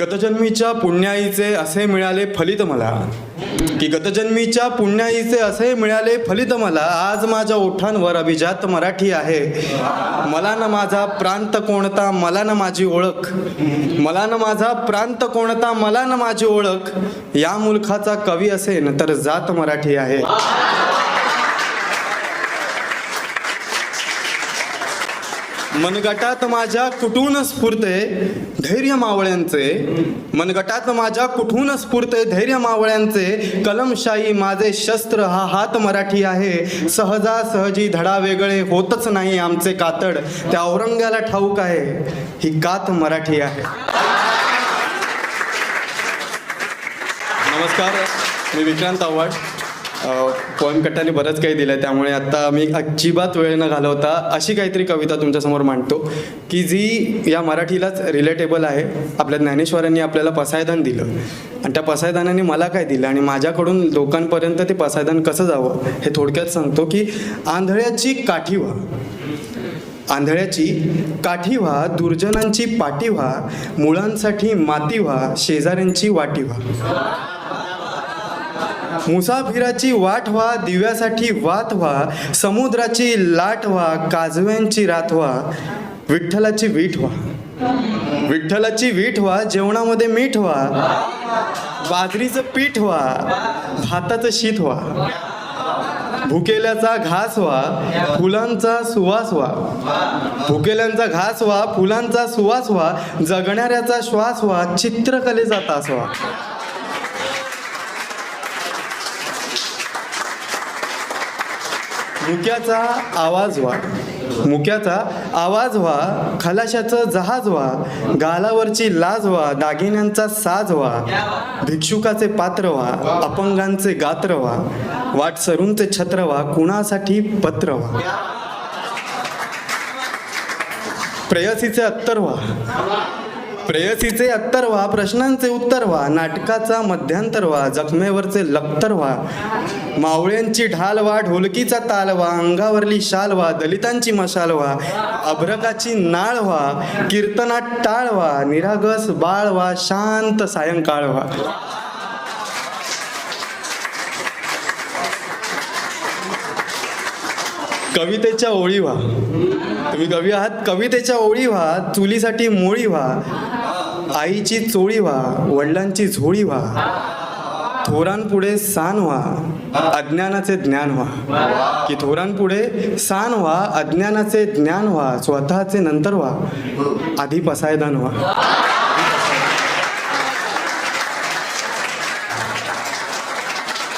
गतजन्मीच्या पुण्याईचे असे मिळाले फलित मला. की गतजन्मीच्या पुण्याईचे असे मिळाले फलित मला आज माझ्या ओठांवर अभिजात मराठी आहे. मला ना माझा प्रांत कोणता मला ना माझी ओळख. मला ना माझा प्रांत कोणता मला ना माझी ओळख. या मुलखाचा कवी असेन तर जात मराठी आहे. मनगटात माझ्या कुठून स्फुरते धैर्य मावळ्यांचे. मनगटात माझ्या कुठून स्फुरते धैर्य मावळ्यांचे. कलमशाही माझे शस्त्र हा हात मराठी आहे. सहजासहजी धडा वेगळे होतच नाही आमचे कातड. त्या औरंग्याला ठाऊक आहे ही कात मराठी आहे. नमस्कार मी विक्रांत आव्हाड. पोएम कट्टाने बरंच काही दिलं आहे त्यामुळे आत्ता मी अजिबात वेळ न घालवता अशी काहीतरी कविता तुमच्यासमोर मांडतो की जी या मराठीलाच रिलेटेबल आहे. आपल्या ज्ञानेश्वरांनी आपल्याला पसायदान दिलं. आणि त्या पसायदानाने मला काय दिलं? आणि माझ्याकडून लोकांपर्यंत ते पसायदान कसं जावं? हे थोडक्यात सांगतो की आंधळ्याची काठी व्हा आंधळ्याची काठी व्हा दुर्जनांची पाठी व्हा मुळांसाठी माती व्हा शेजाऱ्यांची वाटी व्हा मुसाफिराची वाट व्हा दिव्यासाठी वात व्हा समुद्राची लाट व्हा काजव्यांची रात व्हा विठ्ठलाची वीट व्हा. विठ्ठलाची वीट व्हा जेवणामध्ये मीठ व्हा बाजरीचं पीठ व्हा भाताचं शीत व्हा भुकेल्याचा घास व्हा फुलांचा सुवास व्हा. भुकेल्यांचा घास व्हा फुलांचा सुवास व्हा जगणाऱ्याचा श्वास व्हा चित्रकलेचा तास व्हा. मुक्याचा आवाज व्हा. मुक्याचा आवाज व्हा खलाशाचं जहाज व्हा गालावरची लाज व्हा दागिन्यांचा साज व्हा भिक्षुकाचे पात्र व्हा अपंगांचे गात्र व्हा वाटसरूंचे छत्र व्हा कुणासाठी पत्र व्हा. प्रेयसीचे अत्तर व्हा. प्रेयसीचे अत्तर व्हा प्रश्नांचे उत्तर व्हा नाटकाचा मध्यांतर व्हा जखमेवरचे लक्तर व्हा. मावळ्यांची ढाल व्हा ढोलकीचा ताल व्हा अंगावरली शाल व्हा दलितांची मशाल व्हा अभ्रकाची नाळ व्हा कीर्तनात टाळ व्हा निरागस बाळ व्हा शांत सायंकाळ कवितेच्या ओळी व्हा. तुम्ही कवी आहात? कवितेच्या ओळी व्हा. चुलीसाठी मोळी व्हा. आईची चोळी व्हा. वडिलांची झोळी व्हा. थोरांपुढे सान व्हा. अज्ञानाचे ज्ञान व्हा. की थोरांपुढे सान व्हा अज्ञानाचे ज्ञान व्हा स्वतःचे नंतर व्हा. आधी पसायदान व्हा.